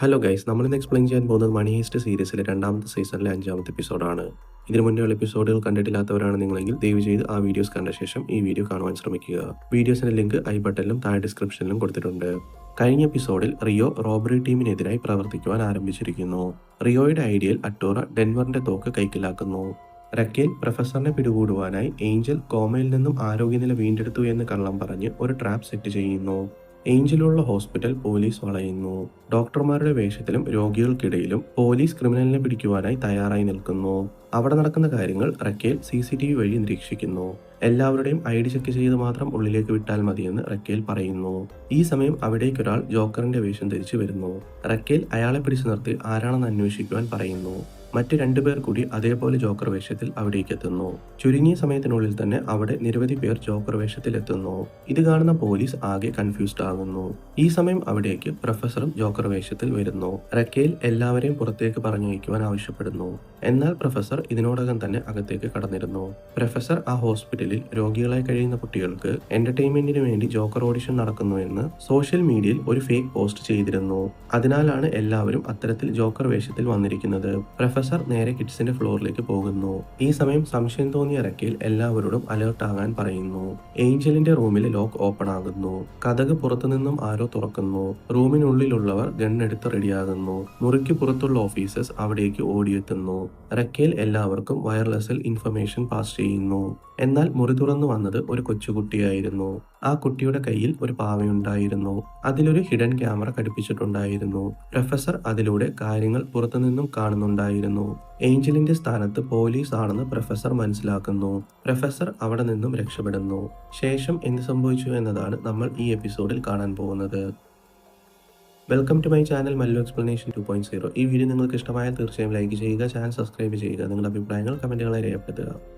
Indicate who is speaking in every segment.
Speaker 1: Hello guys നമ്മൾ ഇന്ന് explain ചെയ്യാൻ പോകുന്നത് മണി ഹേസ്റ്റ് സീരീസിലെ രണ്ടാമത്തെ സീസണിലെ അഞ്ചാമത്തെ എപ്പിസോഡാണ് ഇതിനു മുന്നേയുള്ള എപ്പിസോഡുകൾ കണ്ടിട്ടില്ലാത്തവരാണ് നിങ്ങളെങ്കിൽ ദയവ് ചെയ്ത് ആ വീഡിയോസ് കണ്ട ശേഷം ഈ വീഡിയോ കാണുവാൻ ശ്രമിക്കുക. വീഡിയോസിന്റെ ലിങ്ക് ഐ ബട്ടണിലും താഴെ ഡിസ്ക്രിപ്ഷനിലും കൊടുത്തിട്ടുണ്ട്. കഴിഞ്ഞ എപ്പിസോഡിൽ റിയോ റോബറി ടീമിനെതിരായി പ്രവർത്തിക്കുവാൻ ആരംഭിച്ചിരിക്കുന്നു. റിയോയുടെ ഐഡിയയിൽ അട്ടോറ ഡെൻവറിന്റെ തോക്ക് കൈക്കലാക്കുന്നു. റക്കേൽ പ്രൊഫസറിനെ പിടികൂടുവാനായി ഏഞ്ചൽ കോമയിൽ നിന്നും ആരോഗ്യനില വീണ്ടെടുത്തു എന്ന് കള്ളം പറഞ്ഞ് ഒരു ട്രാപ്പ് സെറ്റ് ചെയ്യുന്നു. ഏഞ്ചലുള്ള ഹോസ്പിറ്റൽ പോലീസ് വളയുന്നു. ഡോക്ടർമാരുടെ വേഷത്തിലും രോഗികൾക്കിടയിലും പോലീസ് ക്രിമിനലിനെ പിടിക്കുവാനായി തയ്യാറായി നിൽക്കുന്നു. അവിടെ നടക്കുന്ന കാര്യങ്ങൾ Raquel C C T V വഴി നിരീക്ഷിക്കുന്നു. എല്ലാവരുടെയും ഐ ഡി ചെക്ക് ചെയ്ത് മാത്രം ഉള്ളിലേക്ക് വിട്ടാൽ മതിയെന്ന് റക്കേൽ പറയുന്നു. ഈ സമയം അവിടേക്ക് ഒരാൾ ജോക്കറിന്റെ വേഷം ധരിച്ചു വരുന്നു. റക്കേൽ അയാളെ പിടിച്ചു നിർത്തി ആരാണെന്ന് അന്വേഷിക്കുവാൻ പറയുന്നു. മറ്റ് രണ്ടുപേർ കൂടി അതേപോലെ ജോക്കർ വേഷത്തിൽ അവിടേക്ക് എത്തുന്നു. ചുരുങ്ങിയ സമയത്തിനുള്ളിൽ തന്നെ അവിടെ നിരവധി പേർ ജോക്കർ വേഷത്തിൽ എത്തുന്നു. ഇത് കാണുന്ന പോലീസ് ആകെ കൺഫ്യൂസ്ഡ് ആകുന്നു. ഈ സമയം അവിടേക്ക് പ്രൊഫസറും ജോക്കർ വേഷത്തിൽ വരുന്നു. റക്കേൽ എല്ലാവരെയും പുറത്തേക്ക് പറഞ്ഞയക്കുവാൻ ആവശ്യപ്പെടുന്നു. എന്നാൽ പ്രൊഫസർ ഇതിനോടകം തന്നെ അകത്തേക്ക് കടന്നിരുന്നു. പ്രൊഫസർ ആ ഹോസ്പിറ്റലിൽ രോഗികളായി കഴിയുന്ന കുട്ടികൾക്ക് എന്റർടൈൻമെന്റിന് വേണ്ടി ജോക്കർ ഓഡിഷൻ നടക്കുന്നുവെന്ന് സോഷ്യൽ മീഡിയയിൽ ഒരു ഫേക്ക് പോസ്റ്റ് ചെയ്തിരുന്നു. അതിനാലാണ് എല്ലാവരും അത്തരത്തിൽ ജോക്കർ വേഷത്തിൽ വന്നിരിക്കുന്നത്. പ്രൊഫസർ നേരെ കിഡ്സിന്റെ ഫ്ലോറിലേക്ക് പോകുന്നു. ഈ സമയം സംശയം തോന്നിയ റക്കേൽ എല്ലാവരോടും അലേർട്ട് ആകാൻ പറയുന്നു. ഏഞ്ചലിന്റെ റൂമിലെ ലോക്ക് ഓപ്പൺ ആകുന്നു. കഥക് പുറത്തുനിന്നും ആരോ തുറക്കുന്നു. റൂമിനുള്ളിലുള്ളവർ ഗണ്ണെടുത്ത് റെഡിയാകുന്നു. മുറിക്ക് പുറത്തുള്ള ഓഫീസേഴ്സ് അവിടേക്ക് ഓടിയെത്തുന്നു. റക്കേൽ എല്ലാവർക്കും വയർലെസ്സിൽ ഇൻഫർമേഷൻ പാസ് ചെയ്യുന്നു. എന്നാൽ മുറി തുറന്നു വന്നത് ഒരു കൊച്ചുകുട്ടിയായിരുന്നു. ആ കുട്ടിയുടെ കയ്യിൽ ഒരു പാവയുണ്ടായിരുന്നു. അതിലൊരു ഹിഡൻ ക്യാമറ ഘടിപ്പിച്ചിട്ടുണ്ടായിരുന്നു. പ്രൊഫസർ അതിലൂടെ കാര്യങ്ങൾ പുറത്തുനിന്നും കാണുന്നുണ്ടായിരുന്നു. ഏഞ്ചലിന്റെ സ്ഥാനത്ത് പോലീസ് ആണെന്ന് പ്രൊഫസർ മനസ്സിലാക്കുന്നു. പ്രൊഫസർ അവിടെ നിന്നും രക്ഷപ്പെടുന്നു. ശേഷം എന്ത് സംഭവിച്ചു എന്നതാണ് നമ്മൾ ഈ എപ്പിസോഡിൽ കാണാൻ പോകുന്നത്. Welcome to my channel Mallu explanation two point zero. ഈ വീഡിയോ നിങ്ങൾക്ക് ഇഷ്ടമായാൽ തീർച്ചയായും ലൈക്ക് ചെയ്യുക ചാനൽ സബ്സ്ക്രൈബ് ചെയ്യുക. നിങ്ങളുടെ അഭിപ്രായങ്ങൾ കമന്റുകളെ രേഖപ്പെടുത്തുക.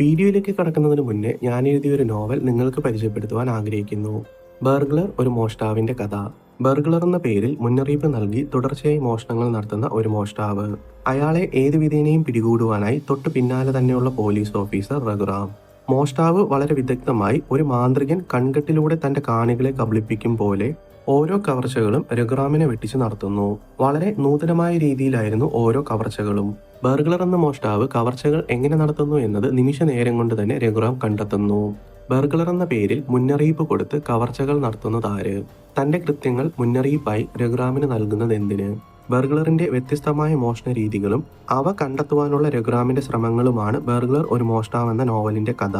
Speaker 1: വീഡിയോയിലേക്ക് കടക്കുന്നതിന് മുന്നേ ഞാൻ എഴുതിയ ഒരു നോവൽ നിങ്ങൾക്ക് പരിചയപ്പെടുത്തുവാൻ ആഗ്രഹിക്കുന്നു. ബർഗ്ലർ ഒരു മോഷ്ടാവിന്റെ കഥ. ബർഗ്ലർ എന്ന പേരിൽ മുന്നറിയിപ്പ് നൽകി തുടർച്ചയായി മോഷണങ്ങൾ നടത്തുന്ന ഒരു മോഷ്ടാവ്. അയാളെ ഏത് വിധേനയും പിടികൂടുവാനായി തൊട്ടു പിന്നാലെ തന്നെയുള്ള പോലീസ് ഓഫീസർ റഘുറാം മോഷ്ടാവ് വളരെ വിദഗ്ധമായി ഒരു മാന്ത്രികൻ കൺകെട്ടിലൂടെ തന്റെ കാണികളെ കബളിപ്പിക്കും പോലെ ഓരോ കവർച്ചകളും രഘുറാമിനെ വെട്ടിച്ച് നടത്തുന്നു. വളരെ നൂതനമായ രീതിയിലായിരുന്നു ഓരോ കവർച്ചകളും. ബർഗ്ലർ എന്ന മോഷ്ടാവ് കവർച്ചകൾ എങ്ങനെ നടത്തുന്നു എന്നത് നിമിഷ നേരം കൊണ്ട് തന്നെ രഘുറാം കണ്ടെത്തുന്നു. ബർഗ്ലർ എന്ന പേരിൽ മുന്നറിയിപ്പ് കൊടുത്ത് കവർച്ചകൾ നടത്തുന്നത് ആര്? തന്റെ കൃത്യങ്ങൾ മുന്നറിയിപ്പായി രഘുറാമിന് നൽകുന്നത് എന്തിന്? ബർഗ്ലറിന്റെ വ്യത്യസ്തമായ മോഷണ രീതികളും അവ കണ്ടെത്തുവാനുള്ള രഘുറാമിന്റെ ശ്രമങ്ങളുമാണ് ബർഗ്ലർ ഒരു മോഷ്ടാവ് എന്ന നോവലിന്റെ കഥ.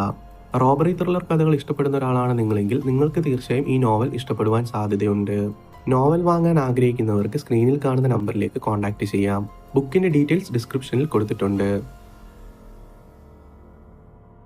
Speaker 1: റോബറി ത്രില്ലർ കഥകൾ ഇഷ്ടപ്പെടുന്ന ഒരാളാണ് നിങ്ങളെങ്കിൽ നിങ്ങൾക്ക് തീർച്ചയായും ഈ നോവൽ ഇഷ്ടപ്പെടുവാൻ സാധ്യതയുണ്ട്. നോവൽ വാങ്ങാൻ ആഗ്രഹിക്കുന്നവർക്ക് സ്ക്രീനിൽ കാണുന്ന നമ്പറിലേക്ക് കോൺടാക്ട് ചെയ്യാം. ബുക്കിന്റെ ഡീറ്റെയിൽസ് ഡിസ്ക്രിപ്ഷനിൽ കൊടുത്തിട്ടുണ്ട്.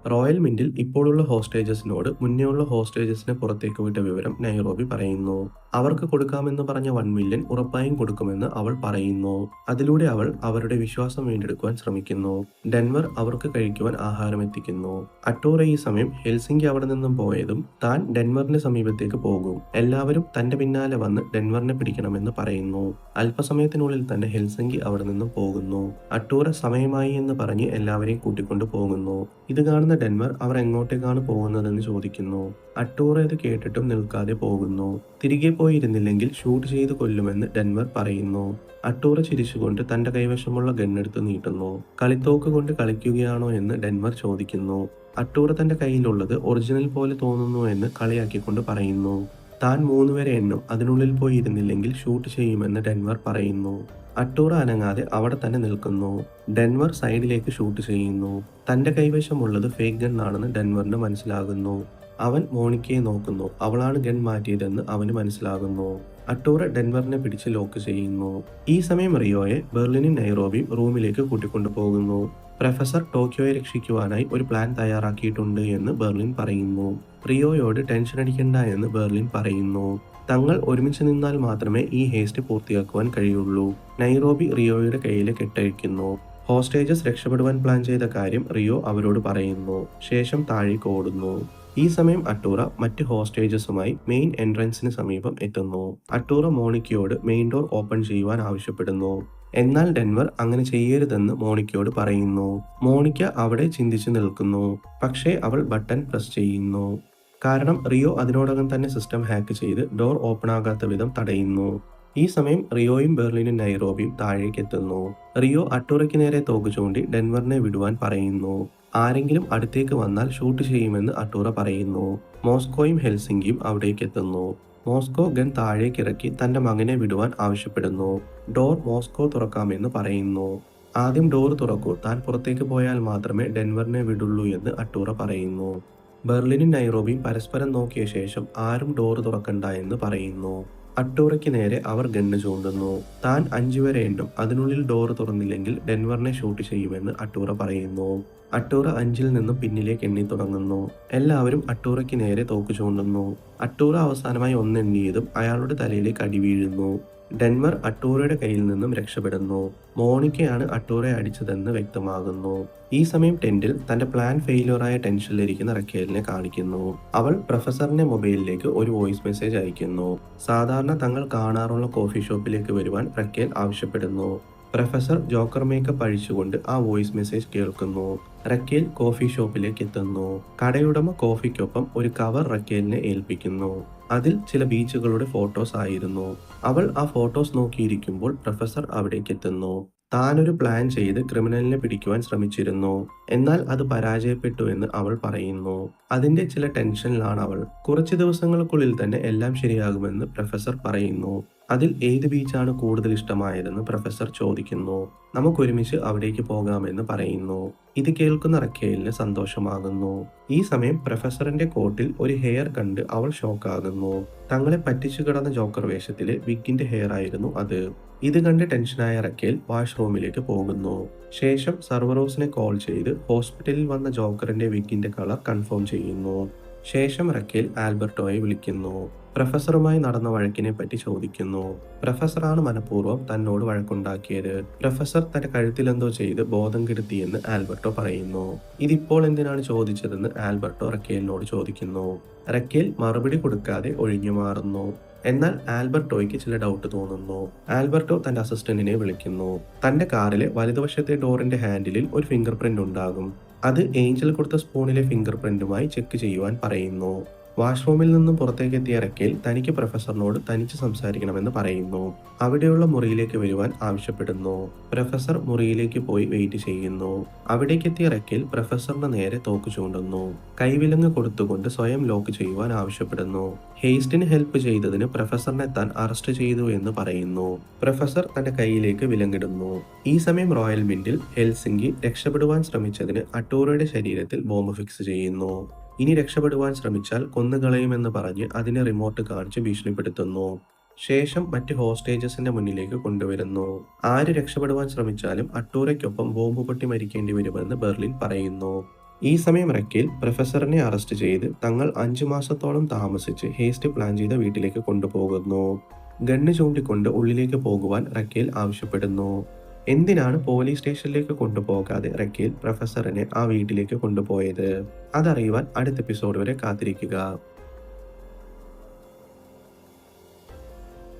Speaker 1: റോയൽ മിന്റിൽ ഇപ്പോഴുള്ള ഹോസ്റ്റേജസിനോട് മുന്നേയുള്ള ഹോസ്റ്റേജസിനെ പുറത്തേക്ക് വിട്ട വിവരം നൈറോബി പറയുന്നു. അവർക്ക് കൊടുക്കാമെന്ന് പറഞ്ഞ വൺ മില്യൺ ഉറപ്പായും കൊടുക്കുമെന്ന് അവൾ പറയുന്നു. അതിലൂടെ അവൾ അവരുടെ വിശ്വാസം വീണ്ടെടുക്കുവാൻ ശ്രമിക്കുന്നു. ഡെൻവർ അവർക്ക് കഴിക്കുവാൻ ആഹാരം എത്തിക്കുന്നു. അട്ടോറ ഈ സമയം ഹെൽസിംഗി അവിടെ നിന്നും പോയതും താൻ ഡെൻവറിന്റെ സമീപത്തേക്ക് പോകും. എല്ലാവരും തന്റെ പിന്നാലെ വന്ന് ഡെൻവറിനെ പിടിക്കണമെന്ന് പറയുന്നു. അല്പസമയത്തിനുള്ളിൽ തന്നെ ഹെൽസിംഗി അവിടെ നിന്നും പോകുന്നു. അട്ടോറ സമയമായി എന്ന് പറഞ്ഞ് എല്ലാവരെയും കൂട്ടിക്കൊണ്ടു പോകുന്നു. ഇത് കാണുന്ന ഡെൻവർ അവർ എങ്ങോട്ടേക്കാണ് പോകുന്നതെന്ന് ചോദിക്കുന്നു. അട്ടൂറ ഇത് കേട്ടിട്ടും നിൽക്കാതെ പോകുന്നു. തിരികെ പോയിരുന്നില്ലെങ്കിൽ ഷൂട്ട് ചെയ്ത് കൊല്ലുമെന്ന് ഡെൻവർ പറയുന്നു. അട്ടൂറ ചിരിച്ചുകൊണ്ട് തന്റെ കൈവശമുള്ള ഗണ്ണെടുത്ത് നീട്ടുന്നു. കളിത്തോക്ക് കൊണ്ട് കളിക്കുകയാണോ എന്ന് ഡെൻവർ ചോദിക്കുന്നു. അട്ടൂറ തന്റെ കയ്യിലുള്ളത് ഒറിജിനൽ പോലെ തോന്നുന്നു എന്ന് കളിയാക്കിക്കൊണ്ട് പറയുന്നു. താൻ മൂന്നുപേരെ എണ്ണും അതിനുള്ളിൽ പോയി ഇരുന്നില്ലെങ്കിൽ ഷൂട്ട് ചെയ്യുമെന്ന് ഡെൻവർ പറയുന്നു. അട്ടൂറ അനങ്ങാതെ അവിടെ തന്നെ നിൽക്കുന്നു. ഡെൻവർ സൈഡിലേക്ക് ഷൂട്ട് ചെയ്യുന്നു. തന്റെ കൈവശമുള്ളത് ഫേക്ക് ഗൺ ആണെന്ന് ഡെൻവറിന് മനസ്സിലാകുന്നു. അവൻ മോണിക്കയെ നോക്കുന്നു. അവളാണ് ഗൺ മാറ്റിയതെന്ന് അവന് മനസ്സിലാകുന്നു. അട്ടൂറ ഡെൻവറിനെ പിടിച്ച് ലോക്ക് ചെയ്യുന്നു. ഈ സമയം റിയോയെ ബെർലിനും നൈറോബിയും റൂമിലേക്ക് കൂട്ടിക്കൊണ്ടു പോകുന്നു. പ്രൊഫസർ ടോക്കിയോയെ രക്ഷിക്കുവാനായി ഒരു പ്ലാൻ തയ്യാറാക്കിയിട്ടുണ്ട് എന്ന് ബെർലിൻ പറയുന്നു. റിയോയോട് ടെൻഷൻ അടിക്കണ്ട എന്ന് ബെർലിൻ പറയുന്നു. തങ്ങൾ ഒരുമിച്ച് നിന്നാൽ മാത്രമേ ഈ ഹേസ്റ്റ് പൂർത്തിയാക്കുവാൻ കഴിയുള്ളൂ. നൈറോബി റിയോയുടെ കയ്യിലെ കെട്ടഴിക്കുന്നു. ഹോസ്റ്റേജസ് രക്ഷപ്പെടുവാൻ പ്ലാൻ ചെയ്ത കാര്യം റിയോ അവരോട് പറയുന്നു. ശേഷം താഴേക്ക് ഓടുന്നു. ഈ സമയം അട്ടൂറ മറ്റ് ഹോസ്റ്റേജസുമായി മെയിൻ എൻട്രൻസിന് സമീപം എത്തുന്നു. അട്ടൂറ മോണിക്കയോട് മെയിൻ ഡോർ ഓപ്പൺ ചെയ്യുവാൻ ആവശ്യപ്പെടുന്നു. എന്നാൽ ഡെൻവർ അങ്ങനെ ചെയ്യരുതെന്ന് മോണിക്കയോട് പറയുന്നു. മോണിക്ക അവിടെ ചിന്തിച്ചു നിൽക്കുന്നു. പക്ഷേ അവൾ ബട്ടൺ പ്രസ് ചെയ്യുന്നു. കാരണം റിയോ അതിനോടകം തന്നെ സിസ്റ്റം ഹാക്ക് ചെയ്ത് ഡോർ ഓപ്പൺ ആകാത്ത വിധം തടയുന്നു. ഈ സമയം റിയോയും ബെർലിനും നൈറോബിയും താഴേക്ക് എത്തുന്നു. റിയോ അട്ടൂറയ്ക്ക് നേരെ തോക്ക് ചൂണ്ടി ഡെൻവറിനെ വിടുവാൻ പറയുന്നു. ആരെങ്കിലും അടുത്തേക്ക് വന്നാൽ ഷൂട്ട് ചെയ്യുമെന്ന് അട്ടൂറ പറയുന്നു. മോസ്കോയും ഹെൽസിംഗിയും അവിടേക്ക് എത്തുന്നു. മോസ്കോ ഗൻ താഴേക്ക് ഇറക്കി തന്റെ മകനെ വിടുവാൻ ആവശ്യപ്പെടുന്നു. ഡോർ മോസ്കോ തുറക്കാമെന്ന് പറയുന്നു. ആദ്യം ഡോർ തുറക്കൂ. താൻ പുറത്തേക്ക് പോയാൽ മാത്രമേ ഡെൻവറിനെ വിടുള്ളൂ എന്ന് അട്ടൂറ പറയുന്നു. ബെർലിനും നൈറോബിയും പരസ്പരം നോക്കിയ ശേഷം ആരും ഡോർ തുറക്കണ്ട എന്ന് പറയുന്നു. അട്ടൂറയ്ക്ക് നേരെ അവർ ഗണ്ണ് ചൂണ്ടുന്നു. താൻ അഞ്ചു വരെ എണ്ണും അതിനുള്ളിൽ ഡോർ തുറന്നില്ലെങ്കിൽ ഡെൻവറിനെ ഷൂട്ട് ചെയ്യുമെന്ന് അട്ടൂറ പറയുന്നു. അട്ടൂറ അഞ്ചിൽ നിന്നും പിന്നിലേക്ക് എണ്ണി തുടങ്ങുന്നു. എല്ലാവരും അട്ടൂറയ്ക്ക് നേരെ തോക്ക് ചൂണ്ടുന്നു. അട്ടൂറ അവസാനമായി ഒന്നെണ്ണിയതും അയാളുടെ തലയിലേക്ക് അടി വീഴുന്നു. ഡെൻവർ അട്ടൂറയുടെ കയ്യിൽ നിന്നും രക്ഷപ്പെടുന്നു. മോണിക്കയാണ് അട്ടൂറെ അടിച്ചതെന്ന് വ്യക്തമാകുന്നു. ഈ സമയം ടെന്റിൽ തന്റെ പ്ലാൻ ഫെയിലിയറായ ടെൻഷനിലിരിക്കുന്ന റക്കേലിനെ കാണിക്കുന്നു. അവൾ പ്രൊഫസറിന്റെ മൊബൈലിലേക്ക് ഒരു വോയിസ് മെസ്സേജ് അയക്കുന്നു. സാധാരണ തങ്ങൾ കാണാറുള്ള കോഫി ഷോപ്പിലേക്ക് വരുവാൻ റക്കേൽ ആവശ്യപ്പെടുന്നു. പ്രൊഫസർ ജോക്കർ മേക്കപ്പ് അഴിച്ചുകൊണ്ട് ആ വോയിസ് മെസ്സേജ് കേൾക്കുന്നു. റക്കേൽ കോഫി ഷോപ്പിലേക്ക് എത്തുന്നു. കടയുടമ കോഫിക്കൊപ്പം ഒരു കവർ റക്കേലിനെ ഏൽപ്പിക്കുന്നു. അതിൽ ചില ബീച്ചുകളുടെ ഫോട്ടോസ് ആയിരുന്നു. അവൾ ആ ഫോട്ടോസ് നോക്കിയിരിക്കുമ്പോൾ പ്രൊഫസർ അവിടേക്ക് എത്തുന്നു താനൊരു പ്ലാൻ ചെയ്ത് ക്രിമിനലിനെ പിടിക്കുവാൻ ശ്രമിച്ചിരുന്നു. എന്നാൽ അത് പരാജയപ്പെട്ടു എന്ന് അവൾ പറയുന്നു. അതിന്റെ ചില ടെൻഷനിലാണ് അവൾ. കുറച്ച് ദിവസങ്ങൾക്കുള്ളിൽ തന്നെ എല്ലാം ശരിയാകുമെന്ന് പ്രൊഫസർ പറയുന്നു. അതിൽ ഏത് ബീച്ചാണ് കൂടുതൽ ഇഷ്ടമായതെന്ന് പ്രൊഫസർ ചോദിക്കുന്നു. നമുക്കൊരുമിച്ച് അവിടേക്ക് പോകാമെന്ന് പറയുന്നു. ഇത് കേൾക്കുന്ന റക്കേലിന് സന്തോഷമാകുന്നു. ഈ സമയം പ്രൊഫസറിന്റെ കോട്ടിൽ ഒരു ഹെയർ കണ്ട് അവൾ ഷോക്കാകുന്നു തങ്ങളെ പറ്റിച്ചു കിടന്ന ജോക്കർ വേഷത്തിലെ വിക്കിന്റെ ഹെയർ ആയിരുന്നു അത്. ഇത് കണ്ട് ടെൻഷനായ റക്കേൽ വാഷ്റൂമിലേക്ക് പോകുന്നു. ശേഷം സർവറോസിനെ കോൾ ചെയ്ത് ഹോസ്പിറ്റലിൽ വന്ന ജോക്കറിന്റെ വിക്കിന്റെ കളർ കൺഫേം ചെയ്യുന്നു. ശേഷം റക്കേൽ ആൽബർട്ടോയെ വിളിക്കുന്നു. പ്രൊഫസറുമായി നടന്ന വഴക്കിനെ പറ്റി ചോദിക്കുന്നു. പ്രൊഫസറാണ് മനഃപൂർവം തന്നോട് വഴക്കുണ്ടാക്കിയത്. പ്രൊഫസർ തന്റെ കഴുത്തിലെന്തോ ചെയ്ത് ബോധം കെടുത്തിയെന്ന് ആൽബർട്ടോ പറയുന്നു. ഇതിപ്പോൾ എന്തിനാണ് ചോദിച്ചതെന്ന് ആൽബർട്ടോ റക്കേലിനോട് ചോദിക്കുന്നു. റക്കേൽ മറുപടി കൊടുക്കാതെ ഒഴിഞ്ഞു മാറുന്നു. എന്നാൽ ആൽബർട്ടോയ്ക്ക് ചില ഡൗട്ട് തോന്നുന്നു. ആൽബർട്ടോ തന്റെ അസിസ്റ്റന്റിനെ വിളിക്കുന്നു. തന്റെ കാറിലെ വലതുവശത്തെ ഡോറിന്റെ ഹാൻഡിലിൽ ഒരു ഫിംഗർ പ്രിന്റ് ഉണ്ടാകും. അത് ഏഞ്ചൽ കൊടുത്ത സ്പൂണിലെ ഫിംഗർ പ്രിന്റുമായി ചെക്ക് ചെയ്യുവാൻ പറയുന്നു. വാഷ്റൂമിൽ നിന്നും പുറത്തേക്ക് എത്തിയ റക്കേൽ തനിക്ക് പ്രൊഫസറിനോട് തനിച്ച് സംസാരിക്കണമെന്ന് പറയുന്നു. അവിടെയുള്ള മുറിയിലേക്ക് വരുവാൻ ആവശ്യപ്പെടുന്നു. പ്രൊഫസർ മുറിയിലേക്ക് പോയി വെയിറ്റ് ചെയ്യുന്നു. അവിടേക്ക് എത്തിയ റക്കേൽ പ്രൊഫസറിന് നേരെ തോക്ക് ചൂണ്ടുന്നു. കൈവിലങ്ങ് കൊടുത്തുകൊണ്ട് സ്വയം ലോക്ക് ചെയ്യുവാൻ ആവശ്യപ്പെടുന്നു. ഹേസ്റ്റിന് ഹെൽപ്പ് ചെയ്തതിന് പ്രൊഫസറിനെ താൻ അറസ്റ്റ് ചെയ്തു എന്ന് പറയുന്നു. പ്രൊഫസർ തന്റെ കൈയിലേക്ക് വിലങ്ങിടുന്നു. ഈ സമയം റോയൽ മിന്റിൽ ഹെൽസിംഗി രക്ഷപ്പെടുവാൻ ശ്രമിച്ചതിന് അട്ടൂറയുടെ ശരീരത്തിൽ ബോംബ് ഫിക്സ് ചെയ്യുന്നു. ഇനി രക്ഷപ്പെടുവാൻ ശ്രമിച്ചാൽ കൊന്നുകളയുമെന്ന് പറഞ്ഞ് അതിനെ റിമോട്ട് കാണിച്ച് ഭീഷണിപ്പെടുത്തുന്നു. ശേഷം മറ്റ് ഹോസ്റ്റേജസിന്റെ മുന്നിലേക്ക് കൊണ്ടുവരുന്നു. ആര് രക്ഷപ്പെടുവാൻ ശ്രമിച്ചാലും അട്ടൂറയ്ക്കൊപ്പം ബോംബ് പൊട്ടി മരിക്കേണ്ടി വരുമെന്ന് ബെർലിൻ പറയുന്നു. ഈ സമയം റക്കിൽ പ്രൊഫസറിനെ അറസ്റ്റ് ചെയ്ത് തങ്ങൾ അഞ്ചു മാസത്തോളം താമസിച്ച് ഹേസ്റ്റ് പ്ലാൻ ചെയ്ത വീട്ടിലേക്ക് കൊണ്ടുപോകുന്നു. ഗണ്ണ് ചൂണ്ടിക്കൊണ്ട് ഉള്ളിലേക്ക് പോകുവാൻ റക്കേൽ ആവശ്യപ്പെടുന്നു. എന്തിനാണ് പോലീസ് സ്റ്റേഷനിലേക്ക് കൊണ്ടുപോകാതെ റക്കീൽ പ്രൊഫസറിനെ ആ വീട്ടിലേക്ക് കൊണ്ടുപോയത്? അതറിയുവാൻ അടുത്ത എപ്പിസോഡ് വരെ കാത്തിരിക്കുക.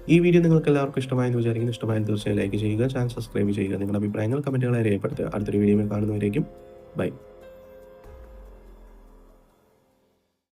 Speaker 1: ഈ വീഡിയോ നിങ്ങൾക്ക് എല്ലാവർക്കും ഇഷ്ടമായെന്ന് വിചാരിക്കുന്നു. ഇഷ്ടമായ തീർച്ചയായും ലൈക്ക് ചെയ്യുക ചാനൽ സബ്സ്ക്രൈബ് ചെയ്യുക. നിങ്ങളുടെ അഭിപ്രായങ്ങൾ കമന്റുകളെ രേഖപ്പെടുത്തുക. അടുത്തൊരു വീഡിയോയിൽ കാണുന്നവരേക്കും ബൈ.